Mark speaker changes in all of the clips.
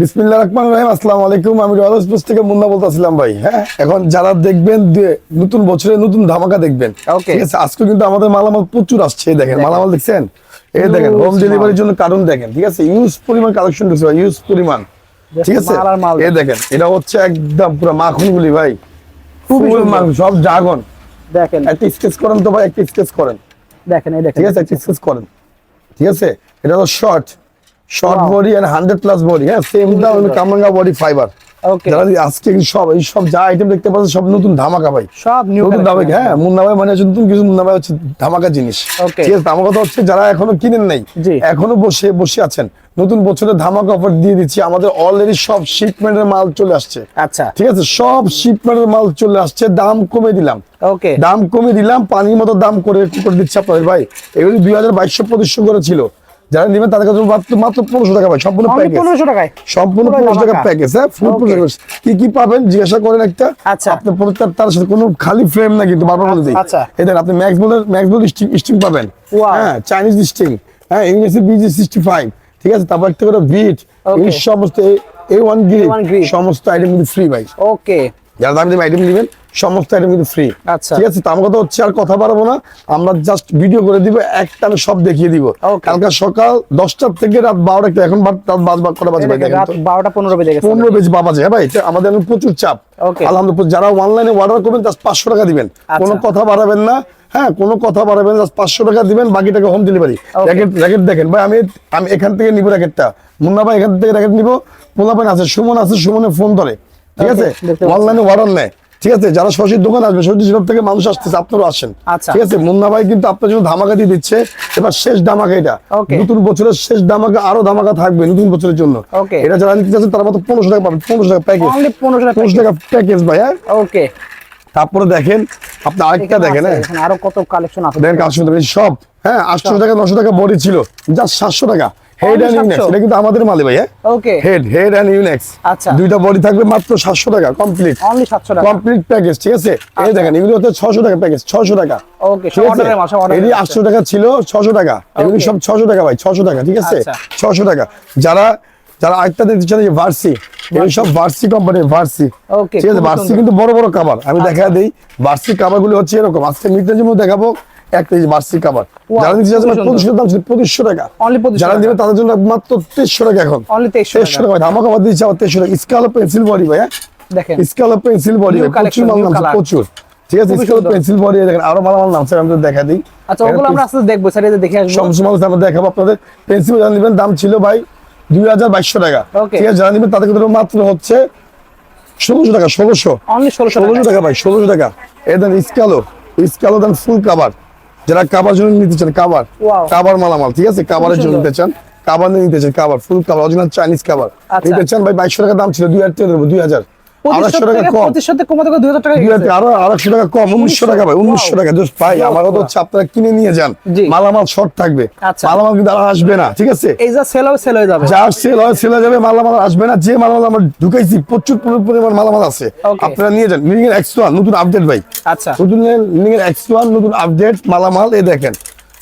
Speaker 1: বিসমিল্লাহ রহমান রহিম আসসালামু আলাইকুম। আমি রয়্যাল থেকে মুন্না বলতেছিলাম ভাই হ্যাঁ? এখন যারা দেখবেন নতুন বছরে নতুন ধামাকা দেখবেন ঠিক আছে? আজকে কিন্তু আমাদের মালামাল প্রচুর আসছে দেখেন। মালামাল দেখছেন? এই দেখেন হোম ডেলিভারির জন্য কারণ দেখেন ঠিক আছে? ইউজ পরিমাণ কালেকশন ঢুকছে ভাই ইউজ পরিমাণ ঠিক আছে? এই দেখেন এটা হচ্ছে একদম পুরো মাখন গুলি ভাই
Speaker 2: খুবই
Speaker 1: সব ড্রাগন
Speaker 2: দেখেন।
Speaker 1: একটা স্কেচ করেন তো ভাই একটা স্কেচ করেন।
Speaker 2: দেখেন এই দেখেন।
Speaker 1: ঠিক আছে? একটা স্কেচ করেন। ঠিক আছে? এটা হলো short short body and hundred plus body হ্যাঁ সেম দাম। কামরাঙ্গা বডি ফাইবার
Speaker 2: ওকে
Speaker 1: যারা আজকে সব এই সব যা আইটেম দেখতে পাচ্ছেন সব নতুন ধামাকা ভাই।
Speaker 2: সব
Speaker 1: নতুন ধামাকা হ্যাঁ মুন্না ভাই মানে নতুন কিছু মুন্না ভাই হচ্ছে ধামাকা জিনিস. ঠিক আছে ধামাকা তো হচ্ছে যারা এখনও কিনেন নাই। এখনও বসে বসে আছেন। নতুন বছরে ধামাকা অফার দিয়ে দিচ্ছি আমাদের অলরেডি সব শিপমেন্টের মাল চলে আসছে।
Speaker 2: আচ্ছা।
Speaker 1: ঠিক আছে সব শিপমেন্টের মাল চলে আসছে দাম কমে দিলাম।
Speaker 2: ওকে
Speaker 1: দাম কমে দিলাম পানির মতো দাম করে একটু করে দিচ্ছে আপনাদের ভাই। এগুলি দুই হাজার বাইশশো পঁচিশশো করে ছিল। যারা নেবেন তাদের কাছে মাত্র মাত্র পনেরোশো টাকা সম্পূর্ণ প্যাকেজ
Speaker 2: পনেরোশো টাকায়?
Speaker 1: সম্পূর্ণ পনেরোশো টাকা প্যাকেজ হ্যাঁ? ফুল কি কি পাবেন? জিজ্ঞাসা করেন একটা।
Speaker 2: আচ্ছা।
Speaker 1: আপনার প্রত্যেকটা তার সাথে কোনো খালি ফ্রেম না কিন্তু বারবার বলে দিই।
Speaker 2: আচ্ছা।
Speaker 1: আপনি ম্যাক্স ম্যাক্স স্টিং পাবেন। হ্যাঁ চাইনিজ স্টিং হ্যাঁ ইংলিশে বিজি সিক্সটি ফাইভ ঠিক আছে? তারপর একটা করে বিট এই সমস্ত এ ওয়ান গ্রিপ সমস্ত আইটেম কিন্তু ফ্রি ভাই।
Speaker 2: ওকে
Speaker 1: যারা দামি আইটেম নেবেন। সমস্ত আইটেম কিন্তু ফ্রি
Speaker 2: আচ্ছা।
Speaker 1: ঠিক আছে তার কথা হচ্ছে আর কথা বাড়াবো না। আমরা জাস্ট ভিডিও করে দিব একটানে সব দেখিয়ে দিব। কালকে সকাল দশটার থেকে রাত বারোটা এখন রাত বাজ বাজ কটা বাজে ভাই তো।
Speaker 2: বারোটা পনেরো বেজে গেছে।
Speaker 1: পনেরো বেজে বাবা যায় ভাই? আমাদের প্রচুর চাপ। আলহামদুলিল্লাহ যারা অনলাইনে অর্ডার করবেন জাস্ট পাঁচশো টাকা দিবেন।
Speaker 2: আচ্ছা।
Speaker 1: কোনো কথা বাড়াবেন না হ্যাঁ কোনো কথা বাড়াবেন জাস্ট পাঁচশো টাকা দিবেন বাকি টাকা হোম ডেলিভারি. র্যাকেট র্যাকেট দেখেন ভাই আমি আমি এখান থেকে নিবো র্যাকেটটা মুন্না ভাই এখান থেকে র্যাকেট নিবো। পোলাপান আছে সুমন আছে সুমনে ফোন ধরে। ঠিক আছে? অনলাইনে অর্ডার নেয়। ঠিক আছে যারা সরাসরি দোকান আসবে সরাসরি জেলার থেকে মানুষ আসতেছে আপনারাও আসেন।
Speaker 2: আচ্ছা।
Speaker 1: ঠিক আছে মুন্না ভাই কিন্তু আপনার জন্য ধামাকা দিয়ে দিচ্ছে। এবার শেষ ধামাকা এটা। নতুন বছরের শেষ ধামাকা আরও ধামাকা থাকবে নতুন বছরের জন্য। এটা যারা নিতে চাচ্ছেন তারা মাত্র পনেরোশো টাকা পাবেন পনেরোশো টাকা প্যাকেজ
Speaker 2: পনেরোশো টাকা
Speaker 1: প্যাকেজ ভাই হ্যাঁ?
Speaker 2: ওকে।
Speaker 1: তারপরে দেখেন আপনি আরেকটা দেখেন হ্যাঁ?
Speaker 2: আরও কত কালেকশন আছে।
Speaker 1: দেখেন শুনতে সব হ্যাঁ আটশো টাকা নশো টাকা বডি ছিল জাস্ট সাতশো টাকা। হেড
Speaker 2: 700
Speaker 1: ইউনেক্স এটা কিন্তু আমাদের মালে ভাই হ্যাঁ?
Speaker 2: Okay
Speaker 1: head head and Yonex
Speaker 2: আচ্ছা।
Speaker 1: দুইটা বডি থাকবে মাত্র সাতশো টাকা কমপ্লিট
Speaker 2: অনলি সাতশো টাকা।
Speaker 1: কমপ্লিট প্যাকেজ ঠিক আছে? এই
Speaker 2: আচ্ছা।
Speaker 1: দেখেন এগুলো হচ্ছে ছশো টাকা প্যাকেজ ছশো টাকা।
Speaker 2: ওকে অর্ডারের মাসে অর্ডার
Speaker 1: এটি আটশো টাকা ছিল ছশো টাকা। এগুলি. সব ছশো টাকা ভাই ছশো টাকা ঠিক আছে?
Speaker 2: আচ্ছা।
Speaker 1: ছশো টাকা। যারা যারা আরেকটা দেখতে চান যে ভার্সি এগুলি সব ভার্সি কোম্পানি ভার্সি ঠিক আছে? ভার্সি কিন্তু বড় বড় কাবার আমি দেখা দেই ভার্সি কাবারগুলো হচ্ছে এরকম। আজকে মিটে যেমন দেখাবো। যারা নিতে চাচ্ছেন পঁচিশশো দাম ছিল পঁচিশশো টাকা।
Speaker 2: Only 2500
Speaker 1: যারা। নেবে তাদের জন্য মাত্র তেইশশো টাকা এখন।
Speaker 2: তেইশশো
Speaker 1: টাকা। ধামাকা বাদ দিচ্ছে আবার তেইশশো টাকা। স্কালো পেন্সিল বডি ভাই হ্যাঁ?
Speaker 2: দেখেন।
Speaker 1: স্কালো পেন্সিল বডি প্রচুর মাল নামছে প্রচুর। ঠিক আছে স্কালো পেন্সিল বডি দেখেন আরও মাল মাল নামছে আমি দেখা দিই।
Speaker 2: আচ্ছা ওগুলো আমরা আস্তে দেখব স্যার যে দেখে আসব।
Speaker 1: সমসমল আমরা দেখাবো আপনাদের। পেন্সিল যারা নেবেন দাম ছিল ভাই দুই হাজার বাইশশো টাকা. ঠিক আছে যারা নেবেন তাদের ক্ষেত্রে মাত্র হচ্ছে ষোলোশো টাকা ষোলোশো।
Speaker 2: ষোলোশো
Speaker 1: টাকা। ভাই ষোলোশো টাকা। এই দেন স্কালো স্কালো দেন ফুল কাবার যারা কাবার জন্য নিতে চান কাবার কাবার মালামাল ঠিক আছে? কাবারের জন্য নিতে চান কাবার নিয়ে নিতে চান কাবার ফুল কাবার অরিজিনাল চাইনিজ কাবার। নিতে চান ভাই বাইশশো টাকা দাম ছিল দুই হাজার দুই হাজার। কিনে নিয়ে যান। মালামাল শর্ট থাকবে।
Speaker 2: আচ্ছা।
Speaker 1: মালামাল কিন্তু আসবে না ঠিক আছে?
Speaker 2: এই সেল যাবে।
Speaker 1: যার সেল হয় সেল যাবে মালামাল আসবে না। যে মালামাল আমরা ঢুকাইছি প্রচুর পরিমাণ মালামাল আছে। আপনারা নিয়ে যান। এক্স নতুন আপডেট ভাই।
Speaker 2: আচ্ছা।
Speaker 1: নতুন এক্স নতুন আপডেট মালামাল এই দেখেন।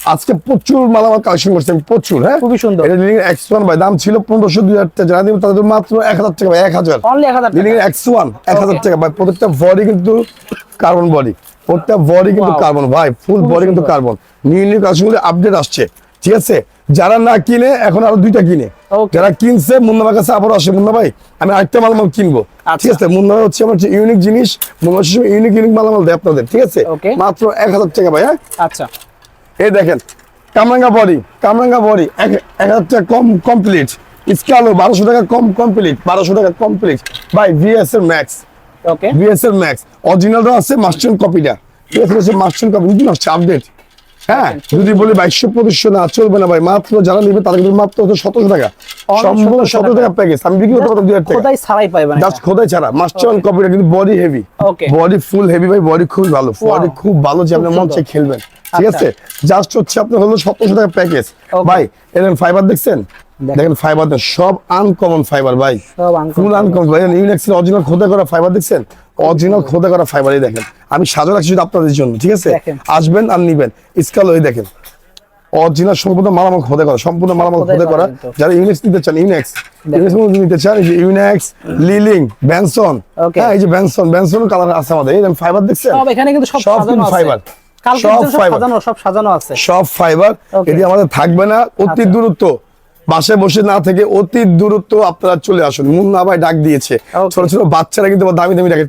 Speaker 1: আজকে প্রচুর মালামাল কালেকশন করছে আমি প্রচুর হ্যাঁ?
Speaker 2: খুবই সুন্দর।
Speaker 1: এটা লিনিং এক্স ওয়ান ভাই দাম ছিল পনেরোশো দুই হাজার টাকা যারা দিবেন তাদের মাত্র এক হাজার টাকা ভাই এক হাজার।
Speaker 2: অনলি এক হাজার টাকা।
Speaker 1: লিনিং এক্স ওয়ান এক হাজার টাকা ভাই প্রত্যেকটা বডি কিন্তু কার্বন বডি প্রত্যেকটা বডি কিন্তু কার্বন ভাই ফুল বডি কিন্তু কার্বন নিউ নিউ কালেকশনগুলো আপডেট আসছে ঠিক আছে? যারা না কিনে এখন আরও দুইটা কিনে। যারা কিনছে মুন্না কাছে আবারও আসে মুন্না ভাই আমি আরেকটা মালামাল কিনবো
Speaker 2: আচ্ছা।
Speaker 1: ঠিক আছে? মুন্না ভাই হচ্ছে আমার ইউনিক জিনিস মুন্না ইউনিক ইউনিক মালামাল দেয় আপনাদের ঠিক আছে? মাত্র এক হাজার টাকা ভাই হ্যাঁ?
Speaker 2: আচ্ছা।
Speaker 1: এই দেখেন কামরাঙ্গা বডি কামরাঙ্গা বডি এক হাজার কম কমপ্লিট স্কালো বারোশো টাকা কম কমপ্লিট বারোশো টাকা কমপ্লিট বাই ভিএস এর ম্যাক্স
Speaker 2: ওকে
Speaker 1: ভিএস এর ম্যাক্স অরিজিনালটা আছে মাস্টার কপিটা ভিএস এর হচ্ছে মাস্টার কপি নতুন আসছে আপডেট হ্যাঁ যদি বলি বাইশশো পঁচিশশো না চলবে না ভাই। মাত্র যারা নেবে তাদের কিন্তু মাত্র হচ্ছে টাকা।
Speaker 2: Only
Speaker 1: সম্পূর্ণ সতেরো টাকা। প্যাকেজ আমি বিক্রি করতে পারতাম দুই হাজার টাকা।
Speaker 2: ছাড়াই পাইবেন
Speaker 1: জাস্ট খোদাই ছাড়া। মাস্টার কপিটা কিন্তু body heavy body full heavy ভাই বডি খুব ভালো। বডি খুব ভালো যে আপনি মন চাই খেলবেন। ঠিক
Speaker 2: আচ্ছা।
Speaker 1: আছে? জাস্ট হচ্ছে আপনার হলো সতেরোশো টাকা প্যাকেজ. ভাই এরকম ফাইবার দেখছেন?
Speaker 2: দেখেন।
Speaker 1: দেখেন ফাইবার সব আনকমন ফাইবার ভাই। ফুল আনকমন ভাই ইউনেক্সের অরিজিনাল খোদা করা ফাইবার দেখছেন? অরিজিনাল খোদা করা ফাইবারই দেখেন। আমি সাজা রাখছি শুধু আপনাদের জন্য ঠিক আছে? আসবেন আর নিবেন। স্কাল ওই দেখেন। অরিজিনাল সম্পূর্ণ মালামাল খোদে করা সম্পূর্ণ মালামাল খোদে
Speaker 2: করা।
Speaker 1: যারা ইউনিক্স নিতে চান ইউনিক্স ইউনিক্স নিতে চান এই যে ইউনিক্স লিলিং ব্যানসন হ্যাঁ এই যে ব্যানসন ব্যানসন কালার আছে আমাদের। এই ফাইবার দেখছেন?
Speaker 2: সব এখানে কিন্তু সব
Speaker 1: fiber। সব।
Speaker 2: সাজানো সব সাজানো আছে।
Speaker 1: সব ফাইবার. এটি আমাদের থাকবে না। অতি
Speaker 2: আচ্ছা।
Speaker 1: দূরত্ব। বাসায় বসে না থেকে অতি দূরত্ব আপনারা চলে আসুন। মুন্না ভাই ডাক দিয়েছে। ছোট ছোট বাচ্চারা কিন্তু দামি দামি জ্যাকেট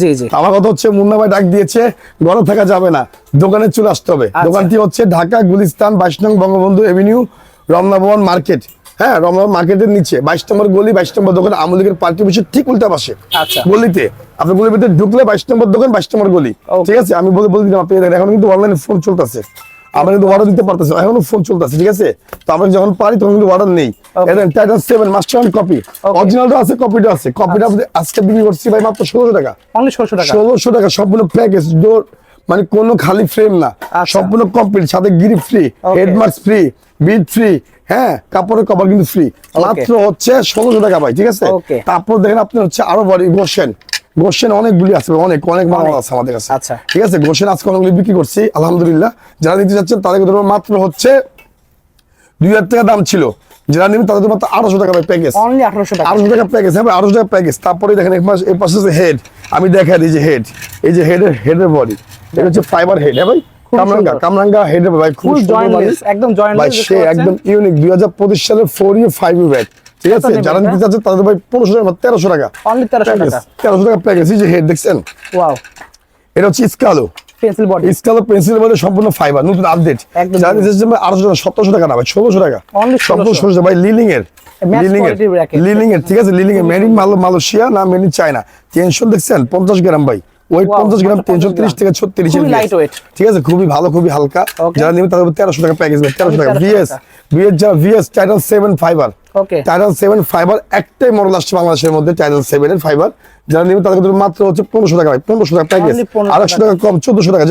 Speaker 2: জি, জি।
Speaker 1: আমার কথা হচ্ছে মুন্না ভাই ডাক দিয়েছে ঘরে থাকা যাবে না দোকানে চলে আসতে হবে।
Speaker 2: আচ্ছা।
Speaker 1: দোকানটি হচ্ছে ঢাকা গুলিস্তান বাইশ নং বঙ্গবন্ধু এভিনিউ রমনা ভবন মার্কেট। হ্যাঁ রমনা মার্কেটের নিচে বাইশ নম্বর গলি বাইশ নম্বর দোকান আমলিগের পার্টি অফিসের ঠিক উল্টা পাশে।
Speaker 2: আচ্ছা।
Speaker 1: গলিতে আপনার গলির ভিতরে ঢুকলে বাইশ নম্বর দোকান বাইশ নম্বর গলি। ঠিক আছে? আমি বলে বলে দিলাম আপনি এখন কিন্তু অনলাইনে ফোন চলতেছে। আমরা কিন্তু অর্ডার দিতে পারতেছি এখনও ফোন চলতেছে ঠিক আছে? তো আমরা যখন পারি তখন কিন্তু অর্ডার নেই. টাইটান সেভেন মাস্টার কপি অরিজিনালটা আছে কপিটা আছে। কপিটা আজকে বিক্রি করছি ভাই মাত্র ষোলোশো টাকা।
Speaker 2: ষোলোশো টাকা?
Speaker 1: ষোলোশো টাকা সম্পূর্ণ প্যাকেজ ডোর মানে কোনো খালি ফ্রেম না।
Speaker 2: আচ্ছা।
Speaker 1: সম্পূর্ণ কমপ্লিট সাথে গিরি ফ্রি. হেডমার্ক ফ্রি বিট ফ্রি হ্যাঁ কাপড়ের কভার কিন্তু ফ্রি মাত্র হচ্ছে ষোলোশো টাকা ভাই ঠিক আছে? তারপর দেখেন আপনি হচ্ছে আরও বড় গোসেন গোসেন অনেকগুলি আছে অনেক অনেক মাল আছে আমাদের কাছে।
Speaker 2: আচ্ছা।
Speaker 1: ঠিক আছে গোসেন আজকে অনেকগুলি বিক্রি করছি আলহামদুলিল্লাহ। যারা নিতে চাচ্ছেন তাদের ধরুন মাত্র হচ্ছে দুই হাজার টাকা দাম ছিল। যারা নেবেন তাদের মাত্র আঠারোশো টাকা প্যাকেজ
Speaker 2: আঠারোশো টাকা।
Speaker 1: প্যাকেজ হ্যাঁ আড়াইশো টাকা প্যাকেজ তারপরে দেখেন এই পাশে এই পাশে হেড আমি দেখা এই যে হেড এই যে হেডের হেডের বডি এটা হচ্ছে ফাইবার হেড হ্যাঁ ভাই? কামরাঙ্গা কামরাঙ্গা হেডের ভাই খুব।
Speaker 2: একদম
Speaker 1: ভাই সে একদম ইউনিক দুই হাজার পঁচিশ সালের four U five U bag ঠিক আছে যারা নিতে চাচ্ছে তাদের ভাই পনেরোশো টাকা তেরোশো টাকা।
Speaker 2: অনলি তেরোশো টাকা।
Speaker 1: তেরোশো টাকা প্যাকেজ যে হেড দেখছেন?
Speaker 2: ওয়াও।
Speaker 1: এটা হচ্ছে স্কালো।
Speaker 2: Pencil body.
Speaker 1: স্কালো পেন্সিল বলে সম্পূর্ণ ফাইবার নতুন আপডেট যারা নিতে চাচ্ছে টাকা সতেরোশো টাকা না ভাই ষোলোশো টাকা। সম্পূর্ণ ষোলোশো। ভাই লিলিং এর লিলিং এর লিলিং এর ঠিক আছে লিলিং এর মেড ইন মালয়েশিয়া না মেড ইন চায়না টেনশন দেখছেন পঞ্চাশ গ্রাম ভাই। ওই পঞ্চাশ গ্রাম
Speaker 2: মাত্র
Speaker 1: টেনশন
Speaker 2: 50
Speaker 1: ত্রিশ থেকে ছত্রিশ
Speaker 2: খুবই
Speaker 1: ঠিক আছে খুবই ভালো খুবই হালকা। যারা নেবে তাদের তেরোশো টাকা প্যাকেজ তেরোশো টাকা।
Speaker 2: 1300
Speaker 1: ভিএস। ভিএস যারা VS title seven fibre
Speaker 2: okay
Speaker 1: title seven fibre একটাই মডেল আসছে বাংলাদেশের মধ্যে টাইটাল সেভেন এর ফাইবার যারা নেবে তাদের মাত্র হচ্ছে পনেরোশো টাকা পনেরোশো টাকা প্যাকেজ আড়াইশো টাকা কম চোদ্দশো টাকা.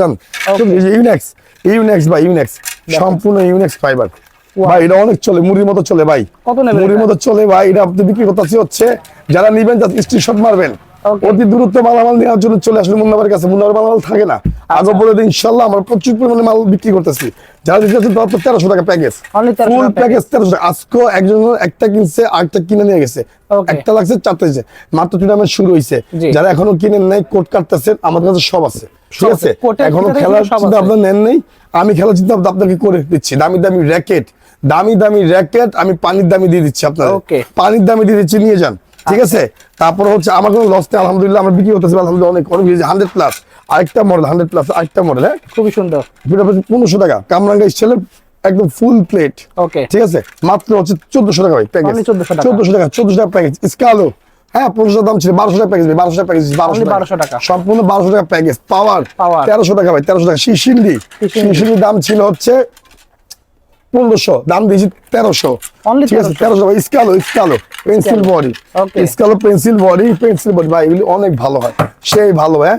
Speaker 1: ইউনেক্স ইউনেক্স ইউনেক্স সম্পূর্ণ ইউনেক্স ফাইবার ভাই এটা অনেক চলে মুড়ির মতো চলে ভাই।
Speaker 2: কত
Speaker 1: মুড়ির মতো চলে ভাই এটা আপনি বিক্রি করতেছি হচ্ছে যারা নিবেন স্ক্রিনশট মারবেন. অতি দূরত্ব মালামাল নেওয়ার জন্য চলে আসলে মুন্নাবার কাছে। মুন্নাবার মালামাল থাকে না।
Speaker 2: আচ্ছা।
Speaker 1: আগে বলে দিন ইনশাল্লাহ আমরা প্রচুর পরিমাণে মাল বিক্রি করতেছি। যারা তারা তো তেরোশো টাকা প্যাকেজ ফুল প্যাকেজ তেরোশো টাকা। আজকে একজন একটা কিনছে আরেকটা কিনে নিয়ে গেছে। একটা লাগছে চারটা মাত্র টুর্নামেন্ট শুরু হয়েছে যারা এখনও কিনেন নাই কোট কাটতেছেন আমাদের কাছে সব আছে। ঠিক আছে।
Speaker 2: এখনও
Speaker 1: খেলার চিন্তা। আপনার নেন নেই। আমি খেলার চিন্তা আপনাকে করে দিচ্ছি। দামি দামি র্যাকেট দামি দামি র্যাকেট আমি পানির দামি দিয়ে দিচ্ছি আপনার পানির দামি দিয়ে দিচ্ছি নিয়ে যান। ঠিক আছে? তারপর হচ্ছে আমার কোনো লস নেই আলহামদুলিল্লাহ আমরা বিক্রি করতেছি আলহামদুলিল্লাহ অনেক অনেক হান্ড্রেড প্লাস আরেকটা মডেল হান্ড্রেড প্লাস আরেকটা মডেল হ্যাঁ?
Speaker 2: খুবই সুন্দর।
Speaker 1: যেটা হচ্ছে পনেরোশো টাকা কামরাঙ্গা স্টাইলের একদম ফুল প্লেট
Speaker 2: ওকে
Speaker 1: ঠিক আছে? মাত্র হচ্ছে চোদ্দশো টাকা ভাই প্যাকেজ
Speaker 2: Only 1400 টাকা।
Speaker 1: চোদ্দশো টাকা চোদ্দশো টাকা প্যাকেজ স্কালো হ্যাঁ পনেরোশো দাম ছিল বারোশো টাকা প্যাকেজ বারোশো টাকা প্যাকেজ বারোশো
Speaker 2: 1200 টাকা।
Speaker 1: সম্পূর্ণ বারোশো টাকা প্যাকেজ পাওয়ার। তেরোশো টাকা ভাই তেরোশো টাকা। শিশিন্ডি। শিশিন্ডির দাম ছিল হচ্ছে পনেরোশো দাম দিয়েছি তেরোশো। ঠিক আছে তেরোশো। ভাই স্কালো স্কালো পেন্সিল বডি স্কালো পেন্সিল বডি পেন্সিল বডি ভাই এগুলি অনেক ভালো হয়। সেই ভালো হয়?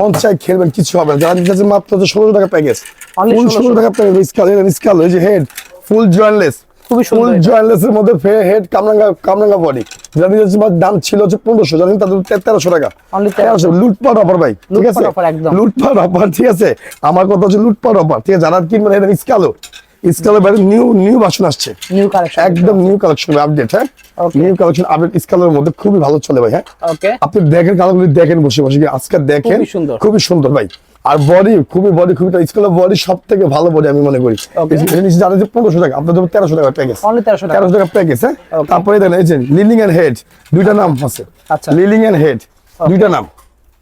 Speaker 1: মন চাই খেলবেন কিছু হবে না। যারা মাত্র টাকা প্যাকেজ
Speaker 2: Only
Speaker 1: ফুল ষোলো টাকা প্যাকেজ স্কাল স্কাল এই যে হেড ফুল জয়েন্টলেস
Speaker 2: খুবই সুন্দর
Speaker 1: ফুল জয়েন্টলেস এর মধ্যে হেড কামরাঙ্গা কামরাঙ্গা বডি যারা দিতে দাম ছিল হচ্ছে পনেরোশো জানেন তাদের তেরোশো টাকা।
Speaker 2: Only 1300
Speaker 1: তেরোশো লুটপাট অফার ভাই ঠিক আছে? লুটপাট অফার ঠিক আছে? আমার কথা হচ্ছে লুটপাট অফার ঠিক আছে? যারা কিনবেন এটা স্কালো। স্কালো বাইরে নিউ নিউ ভার্সন আসছে।
Speaker 2: নিউ কালেকশন
Speaker 1: একদম নিউ কালেকশন আপডেট হ্যাঁ? নিউ কালেকশন আপডেট স্কালের মধ্যে খুবই ভালো চলে ভাই হ্যাঁ? আপনি দেখেন কালারগুলি দেখেন বসে বসে আজকে দেখেন
Speaker 2: খুবই সুন্দর।
Speaker 1: ভাই। আর বডি খুবই বডি খুবই স্কুলের বডি সব থেকে ভালো বডি আমি মনে করি। যে পনেরোশো টাকা আপনার দেবো তেরোশো টাকা প্যাকেজ
Speaker 2: তেরোশো টাকা।
Speaker 1: প্যাকেজ হ্যাঁ? তারপরে দেখেন এই যে লিলিং এন্ড হেড দুইটা নাম আছে।
Speaker 2: আচ্ছা।
Speaker 1: লিলিং এন্ড হেড দুইটা নাম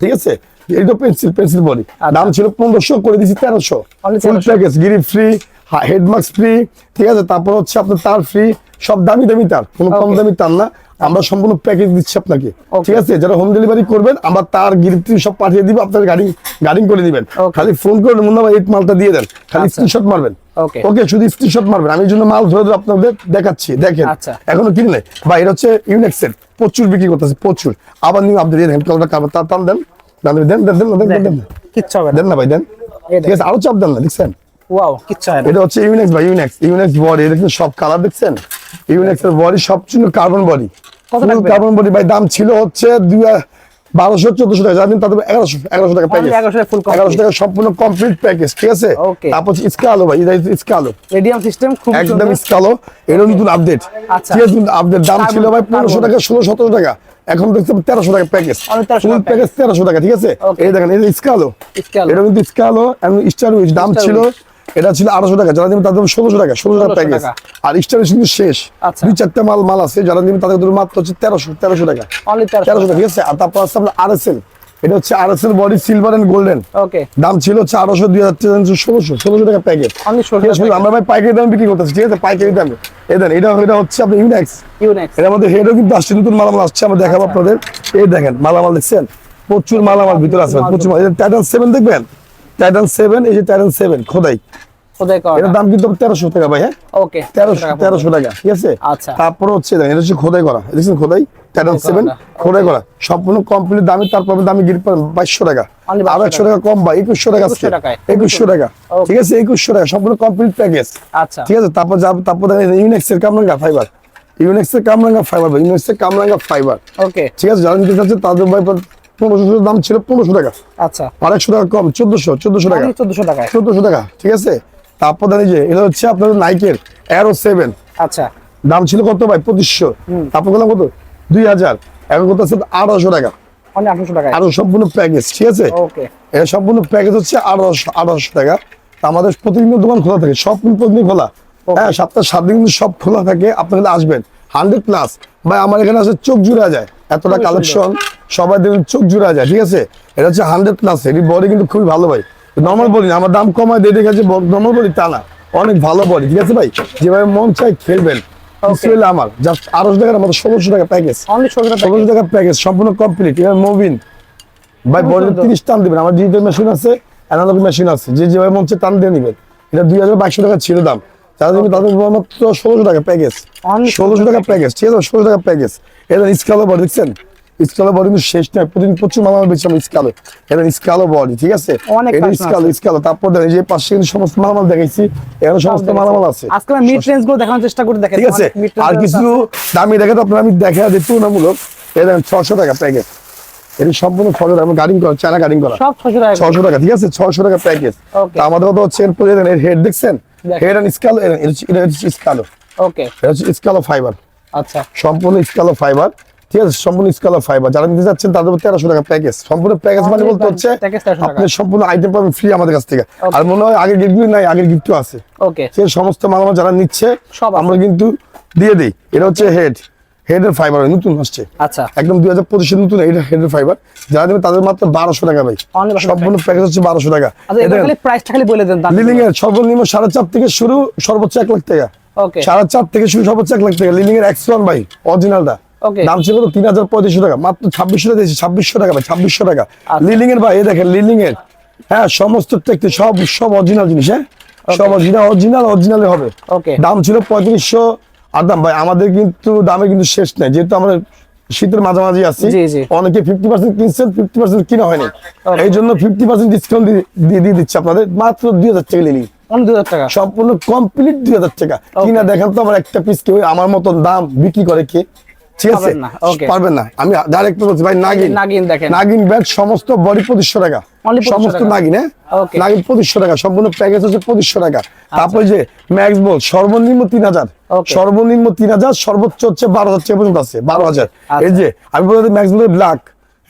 Speaker 1: ঠিক আছে? এটা পেন্সিল পেন্সিল বডি। দাম ছিল পনেরোশো করে দিয়েছি তেরোশো। ফুল
Speaker 2: 1300
Speaker 1: প্যাকেজ গিরি ফ্রি হ্যাঁ, হেডমার্কস ফ্রি ঠিক আছে? তারপর হচ্ছে আপনার তার ফ্রি সব দামি দামি তার কোনো কম দামি তার না। আমরা সম্পূর্ণ প্যাকেজ দিচ্ছি আপনাকে ঠিক আছে? যারা হোম ডেলিভারি করবেন আমরা তার গিরিপটি সব পাঠিয়ে দিব আপনার গাড়ি গাড়ি করে দিবেন। খালি ফোন করে মুন্না ভাই এইট মালটা দিয়ে দেন খালি স্ক্রিনশট মারবেন। ওকে শুধু স্ক্রিনশট মারবেন। আমি জন্য মাল ধরে ধরে আপনাদের দেখাচ্ছি দেখেন। এখনও কিনে বা এটা হচ্ছে ইউনেক্সেল প্রচুর বিক্রি করতেছে প্রচুর। আবার নিউ আপডেট দিয়ে দেন তার টান দেন দেন দেন দেন দেন দেন দেন
Speaker 2: না।
Speaker 1: ভাই দেন। ঠিক আছে আরও চাপ দেন না দেখছেন?
Speaker 2: ওয়াও কিচ্ছু হয়
Speaker 1: এটা হচ্ছে ইউনেক্স ভাই ইউনেক্স ইউনেক্স বডি সব কালার দেখছেন? ইউনেক্স এর বডি সব ছিল কার্বন বডি? কার্বন বডি ভাই দাম ছিল হচ্ছে দুই বারোশো চোদ্দশো টাকা। যারা নিন তাদের এগারোশো এগারোশো টাকা প্যাকেজ
Speaker 2: Only 1100 full complete।
Speaker 1: এগারোশো টাকা সম্পূর্ণ কমপ্লিট প্যাকেজ ঠিক আছে? তারপর ভাই
Speaker 2: রেডিয়াম সিস্টেম খুব
Speaker 1: একদম এটা নতুন আপডেট
Speaker 2: আচ্ছা।
Speaker 1: ঠিক আছে আপডেট দাম ছিল ভাই পনেরোশো। টাকা ষোলো সতেরো টাকা। এখন দেখতে তেরোশো টাকা প্যাকেজ ফুল প্যাকেজ তেরোশো টাকা ঠিক আছে. এই দেখেন এটা। এটা কিন্তু ইস্কালো এবং স্টার দাম ছিল এটা ছিল আড়াইশো টাকা যারা নেবেন তাদের ষোলোশো টাকা ষোলোশো টাকা প্যাকেজ আর স্টার কিন্তু শেষ।
Speaker 2: আচ্ছা।
Speaker 1: দুই চারটা মাল মাল আছে যারা নেবেন তাদের মাত্র হচ্ছে তেরোশো তেরোশো টাকা। তেরোশো টাকা ঠিক আছে? আর তারপর আছে আপনার আরএসএল। এটা হচ্ছে RSL body silver and golden দাম ছিল হচ্ছে আঠারোশো দুই হাজার ষোলোশো ষোলোশো টাকা প্যাকেট আমরা ভাই পাইকারি দামে বিক্রি করতেছি ঠিক আছে? পাইকারি দামে। এটা এটা হচ্ছে আপনার ইউনেক্স
Speaker 2: ইউনেক্স
Speaker 1: এর মধ্যে হেডও কিন্তু আসছে নতুন মালামাল আসছে আমরা দেখাবো
Speaker 2: আচ্ছা।
Speaker 1: আপনাদের। এই দেখেন মালামাল দেখছেন? প্রচুর মালামাল ভিতরে আছে প্রচুর টাইটান সেভেন দেখবেন? টাইটান সেভেন এই যে টাইটান সেভেন খোদাই।
Speaker 2: খোদাই
Speaker 1: এটার দাম কিন্তু তেরোশো টাকা ভাই হ্যাঁ?
Speaker 2: ওকে
Speaker 1: তেরোশো তেরোশো টাকা ঠিক আছে?
Speaker 2: আচ্ছা।
Speaker 1: তারপর হচ্ছে এটা হচ্ছে খোদাই করা। দেখছেন খোদাই? টাইটান সেভেন খোদাই করা। সম্পূর্ণ কমপ্লিট দামি তারপর দামি গিট পাবেন বাইশশো টাকা।
Speaker 2: Only
Speaker 1: আরও
Speaker 2: 2200
Speaker 1: একশো টাকা। কম একুশশো টাকা আজকে।
Speaker 2: 2100 টাকায়।
Speaker 1: একুশশো টাকা। ঠিক আছে? একুশশো টাকা সম্পূর্ণ কমপ্লিট প্যাকেজ
Speaker 2: আচ্ছা।
Speaker 1: ঠিক আছে? তারপর যাব তারপর দেখেন ইউনেক্স এর কামরাঙ্গা ফাইবার ইউনেক্স এর কামরাঙ্গা ফাইবার ইউনেক্স এর কামরাঙ্গা ফাইবার
Speaker 2: ওকে
Speaker 1: ঠিক আছে? যারা নিতে চাচ্ছে তাদের পনেরোশো দাম ছিল পনেরোশো টাকা।
Speaker 2: আচ্ছা।
Speaker 1: আর একশো টাকা কম চোদ্দশো চোদ্দশো টাকা।
Speaker 2: চোদ্দশো টাকায়।
Speaker 1: চোদ্দশো টাকা ঠিক আছে? তারপর যে এটা হচ্ছে আপনাদের নাইকের অ্যারো সেভেন
Speaker 2: আচ্ছা।
Speaker 1: দাম ছিল কত ভাই? পঁচিশশো। তারপর কত? দুই হাজার। এখন কত আছে? আঠারোশো টাকা।
Speaker 2: অনলি আঠারোশো টাকায়।
Speaker 1: আরও সম্পূর্ণ প্যাকেজ ঠিক আছে?
Speaker 2: ওকে
Speaker 1: সম্পূর্ণ প্যাকেজ হচ্ছে আঠারোশো আঠারোশো টাকা। আমাদের প্রতিদিন দোকান খোলা থাকে। সব প্রতিদিন খোলা। হ্যাঁ সপ্তাহ সাত দিন সব খোলা থাকে। আপনারা আসবেন। হান্ড্রেড প্লাস ভাই আমার এখানে আসে চোখ জুড়ে যায়। এতটা কালেকশন সবাই দেখবেন চোখ জুড়ে যায় ঠিক আছে? এটা হচ্ছে হান্ড্রেড প্লাস এটি বডি কিন্তু খুবই ভালো ভাই। নর্মাল বডি আমার দাম কমায় দিয়ে দেখেছে নর্মাল বডি তা না অনেক ভালো বডি ঠিক আছে ভাই? যেভাবে মন চাই খেলবেন। আমার জাস্ট আড়াইশো টাকার মতো ষোলোশো টাকা প্যাকেজ
Speaker 2: ষোলোশো টাকা
Speaker 1: প্যাকেজ সম্পূর্ণ কমপ্লিট এবার মুভিন ভাই বডি তিরিশ টান দিবেন আমার ডিজিটাল মেশিন আছে অ্যানালগ মেশিন আছে যে যেভাবে মন চায় টান দিয়ে নিবেন। এটা দুই হাজার বাইশশো টাকা ছিল দাম। তাদের মাত্র ষোলোশো টাকা প্যাকেজ ষোলোশো টাকা প্যাকেজ ঠিক আছে? ষোলোশো টাকা প্যাকেজ এটা স্কালো বডি দেখছেন? স্কালো বডি কিন্তু শেষ নয় প্রতিদিন প্রচুর মালামাল বেশি আমরা স্কালো এটা স্কালো বডি ঠিক আছে এটা স্কালো স্কালো তারপর দেখেন যে পাশে কিন্তু সমস্ত মালামাল দেখাইছি এখানে সমস্ত মালামাল আছে
Speaker 2: আজকে মিড রেঞ্জগুলো দেখানোর চেষ্টা করে দেখেন
Speaker 1: ঠিক আছে আর কিছু দামি দেখে তো আপনার আমি দেখা দিই তুলনামূলক এই দেখেন ছশো টাকা প্যাকেজ এটি সম্পূর্ণ ছশো টাকা গাড়িং করা চারা গাড়িং করা
Speaker 2: সব ছশো টাকা
Speaker 1: ছশো টাকা ঠিক আছে ছশো টাকা প্যাকেজ আমাদের কথা হচ্ছে এরপরে হেড দেখছেন হেড এন্ড স্কালো এটা হচ্ছে স্কালো
Speaker 2: ওকে
Speaker 1: এটা হচ্ছে স্কালো ফাইবার
Speaker 2: আচ্ছা
Speaker 1: সম্পূর্ণ স্কালো ফাইবার ঠিক আছে সম্পূর্ণ স্কালো ফাইবার যারা নিতে যাচ্ছেন তাদের তেরোশো টাকা প্যাকেজ সম্পূর্ণ প্যাকেজ মানে বলতে হচ্ছে
Speaker 2: package 1300 টাকা।
Speaker 1: আপনি সম্পূর্ণ আইটেম পাবেন ফ্রি আমাদের কাছ থেকে। আর মনে হয় আগের গিফটগুলি নাই আগের গিফটও আছে।
Speaker 2: ওকে
Speaker 1: সে সমস্ত মালামাল যারা নিচ্ছে
Speaker 2: সব
Speaker 1: আমরা কিন্তু দিয়ে দিই। এটা হচ্ছে হেড হেডের ফাইবার নতুন আসছে।
Speaker 2: আচ্ছা।
Speaker 1: একদম দুই হাজার পঁচিশে নতুন এটা হেডের ফাইবার যারা দেবে তাদের মাত্র বারোশো টাকা ভাই। সম্পূর্ণ প্যাকেজ হচ্ছে বারোশো টাকা।
Speaker 2: আচ্ছা এটা খালি প্রাইসটা খালি বলে দেন
Speaker 1: লিলিং এর সর্বনিম্ন সাড়ে চার থেকে শুরু সর্বোচ্চ এক লাখ টাকা। সাড়ে চার থেকে শুরু সর্বোচ্চ এক লাখ টাকা। লিলিং এর এক্স ওয়ান ভাই অরিজিনালটা. দাম ছিল তো তিন হাজার পঁয়ত্রিশশো টাকা। মাত্র ছাব্বিশশো টাকা দিয়েছি ছাব্বিশশো টাকা ভাই ছাব্বিশশো টাকা।
Speaker 2: আচ্ছা।
Speaker 1: লিলিং এর ভাই এই দেখেন লিলিং এর। হ্যাঁ সমস্ত টেকটি সব সব অরিজিনাল জিনিস হ্যাঁ? সব অরিজিনাল অরিজিনাল অরিজিনাল হবে. দাম ছিল পঁয়ত্রিশশো। আর দাম ভাই আমাদের কিন্তু দামে কিন্তু শেষ নেই। যেহেতু আমরা শীতের মাঝামাঝি আছি। অনেকে ফিফটি পার্সেন্ট কিনছেন ফিফটি পার্সেন্ট কিনা হয়নি। এই জন্য ফিফটি পার্সেন্ট ডিসকাউন্ট দিয়ে দিয়ে দিচ্ছে আপনাদের। মাত্র দুই হাজার টাকা লিলিং সম্পূর্ণ কমপ্লিট দুই হাজার টাকা। কিনা দেখেন তো আমার একটা পিস কেউ আমার মতন দাম বিক্রি করে কে? ঠিক আছে?
Speaker 2: পারবেন না,
Speaker 1: আমি ডাইরেক্ট বলছি ভাই নাগিন।
Speaker 2: নাগিন দেখেন।
Speaker 1: নাগিন ব্যাট সমস্ত বডি পঁচিশশো টাকা। সমস্ত নাগিন হ্যাঁ? নাগিন পঁচিশশো টাকা সম্পূর্ণ প্যাকেজ হচ্ছে পঁচিশশো টাকা। তারপর যে ম্যাক্স বল সর্বনিম্ন তিন হাজার। সর্বনিম্ন তিন হাজার সর্বোচ্চ হচ্ছে বারো হাজার পর্যন্ত আছে বারো হাজার।
Speaker 2: আচ্ছা।
Speaker 1: এই যে আমি বলতে ম্যাক্স বলের ব্ল্যাক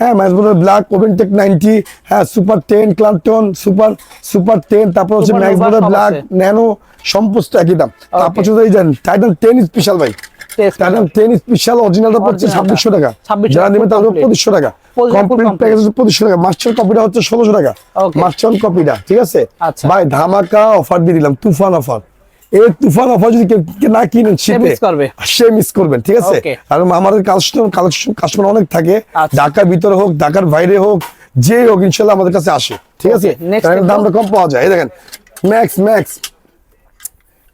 Speaker 1: হ্যাঁ ম্যাক্স বলের ব্ল্যাক ওভেন টেক নাইনটি হ্যাঁ সুপার টেন ক্লান্টন সুপার সুপার টেন তারপর হচ্ছে
Speaker 2: Super
Speaker 1: Max
Speaker 2: Nova
Speaker 1: black nano সমস্ত একই দাম। তারপর হচ্ছে এই জানেন টাইটান টেন স্পেশাল ভাই। টাইটান টেন স্পেশাল অরিজিনালটা পড়ছে ছাব্বিশশো টাকা। যারা নেবে তাদের পঁচিশশো টাকা। কমপ্লিট প্যাকেজ হচ্ছে পঁচিশশো টাকা। মাস্টার কপিটা হচ্ছে ষোলোশো টাকা। মাস্টার কপিটা ঠিক আছে। ভাই ধামাকা অফার দিয়ে দিলাম তুফান অফার এই তুফান অফার যদি কেউ কেউ না কিনেন শীতে সে মিস করবেন ঠিক আছে? আর আমাদের কাস্টমার কালেকশন কাস্টমার অনেক থাকে।
Speaker 2: আচ্ছা।
Speaker 1: ঢাকার ভিতরে হোক ঢাকার বাইরে হোক যে হোক ইনশাল্লাহ আমাদের কাছে আসে ঠিক আছে। দামটা কম পাওয়া যায়। দেখেন ম্যাক্স ম্যাক্স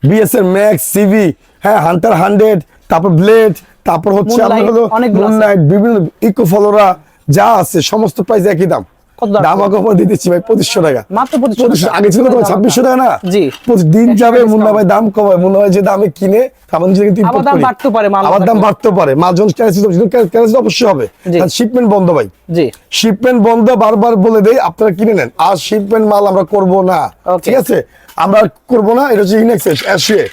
Speaker 1: বিএসএর ম্যাক্স সিভি হ্যাঁ হান্টার হান্ড্রেড তারপর ব্লেড তারপর হচ্ছে আপনার হলো মুনলাইট বিভিন্ন ইকো ফলোরা যা আছে সমস্ত প্রাইস একই দাম।
Speaker 2: দাম?
Speaker 1: দাম দিয়ে দিচ্ছি ভাই পঁচিশশো টাকা।
Speaker 2: মাত্র
Speaker 1: পঁচিশশো আগে ছিল তো ছাব্বিশশো টাকা না?
Speaker 2: জি।
Speaker 1: পঁচিশ দিন
Speaker 2: 100
Speaker 1: যাবে মুন্না ভাই দাম কমায় মুন্না ভাই যে দামে কিনে আমার নিজে কিন্তু
Speaker 2: আবার
Speaker 1: করি।
Speaker 2: বাড়তেও পারে,
Speaker 1: আবার দাম
Speaker 2: থাকলে।
Speaker 1: পারে। মাল ক্যারেজ অবশ্যই হবে।
Speaker 2: জি।
Speaker 1: শিপমেন্ট বন্ধ ভাই।
Speaker 2: জি।
Speaker 1: শিপমেন্ট বন্ধ বারবার বলে দেই আপনারা কিনে নেন। আর শিপমেন্ট মাল আমরা করব না। ঠিক আছে? আমরা করব না এটা হচ্ছে ইনেক্সেস অ্যাশিয়ে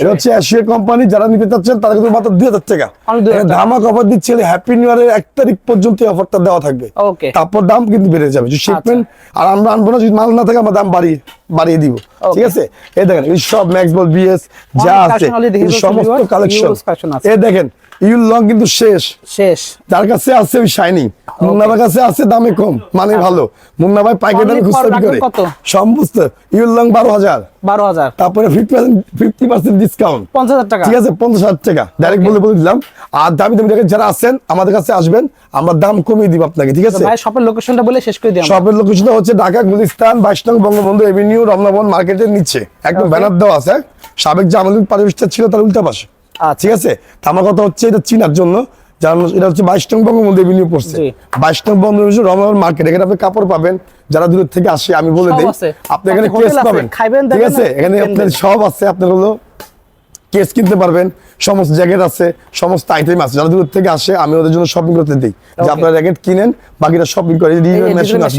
Speaker 1: এটা হচ্ছে অ্যাশিয়ে কোম্পানি যারা নিতে চাচ্ছেন তারা কিন্তু মাত্র দুই হাজার টাকা
Speaker 2: অনলি 2000 টাকা।
Speaker 1: ধামাক অফার দিচ্ছে হ্যাপি নিউ ইয়ারের এক তারিখ পর্যন্ত অফারটা দেওয়া থাকবে। তারপর দাম কিন্তু বেড়ে যাবে। যদি শিপমেন্ট আর আমরা আনব না যদি মাল না থাকে আমরা দাম বাড়িয়ে বাড়িয়ে দিব। ঠিক আছে? এই দেখেন এই সব ম্যাক্স বল বিএস যা আছে সমস্ত কালেকশন। এই দেখেন ইউল লং কিন্তু শেষ।
Speaker 2: শেষ।
Speaker 1: যার কাছে আছে ওই শাইনি। মুন্নাবার কাছে আছে দামে কম মানে ভালো। মুন্নাভাই পাইকারি খুচরা করে।
Speaker 2: কত?
Speaker 1: সমস্ত ইউল লং বারো হাজার।
Speaker 2: বারো হাজার।
Speaker 1: তারপরে ফিফটি পার্সেন্ট ডিসকাউন্ট
Speaker 2: পঞ্চাশ হাজার টাকা?
Speaker 1: ঠিক আছে পঞ্চাশ হাজার টাকা। ডাইরেক্ট বলে বলে দিলাম। আর দামি দামি দেখে যারা আছেন আমাদের কাছে আসবেন আমরা দাম কমিয়ে দিব আপনাকে ঠিক আছে?
Speaker 2: ভাই শপের লোকেশনটা বলে শেষ করে দিই।
Speaker 1: শপের লোকেশন হচ্ছে ঢাকা গুলিস্তান বাইশ নং বঙ্গবন্ধু এভিনিউ রমনাবন মার্কেটের নিচে। একদম ব্যানার দেওয়া আছে। সাবেক যে আমাদের পরিবেশটা ছিল তার উল্টা পাশে। ঠিক আছে? তা আমার কথা হচ্ছে এটা চিনার জন্য এটা হচ্ছে বাইশ নং বঙ্গবন্ধু এভিনিউ পড়ছে। বাইশ নং বঙ্গবন্ধু রমনাবন মার্কেট এখানে আপনি কাপড় পাবেন যারা দূর থেকে আসে আমি বলে দিই আপনি এখানে কেস পাবেন। ঠিক আছে? এখানে আপনার সব আছে আপনার হলো কেস কিনতে পারবেন সমস্ত জ্যাকেট আছে সমস্ত আইটেম আছে। যারা দূর থেকে আসে আমি ওদের জন্য শপিং করতে দিই। যে. আপনারা জ্যাকেট কিনেন বাকিটা শপিং করে
Speaker 2: এই
Speaker 1: মেশিন আছে।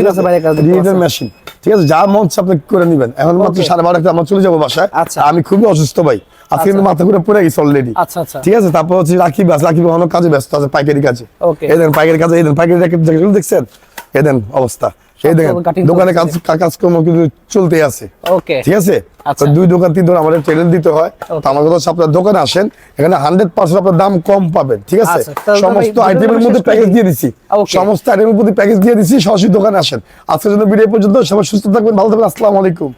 Speaker 1: মেশিন ঠিক আছে? যা মন চায় আপনি করে নেবেন। এখন মাত্র. সাড়ে বারোটা আমরা চলে যাব বাসায়।
Speaker 2: আচ্ছা।
Speaker 1: আমি খুবই অসুস্থ ভাই। আজকে কিন্তু মাথা ঘুরে গেছে অলরেডি
Speaker 2: আচ্ছা, আচ্ছা।
Speaker 1: ঠিক আছে তারপর হচ্ছে রাকিব আছে রাকিব অনেক কাজে ব্যস্ত আছে পাইকারি কাজে। এই পাইকারি কাজে এই পাইকারি দেখছেন? এই অবস্থা। এই দেখেন দোকানে কাজ কাজকর্ম কিন্তু চলতে আছে।
Speaker 2: ওকে
Speaker 1: ঠিক আছে?
Speaker 2: আচ্ছা।
Speaker 1: তো দুই দোকান তিন দোকান আমাদের দিতে হয়। তো আমার কথা আপনার দোকানে আসেন এখানে হান্ড্রেড পার্সেন্ট আপনার দাম কম পাবেন ঠিক আছে?
Speaker 2: আচ্ছা,
Speaker 1: সমস্ত আইটেমের মধ্যে প্যাকেজ দিয়ে দিছি।
Speaker 2: Okay.
Speaker 1: সমস্ত আইটেমের মধ্যে প্যাকেজ দিয়ে দিছি সরাসরি দোকানে আসেন। আজকের জন্য ভিডিও পর্যন্ত সবাই সুস্থ থাকবেন ভালো থাকবেন আসসালামু আলাইকুম।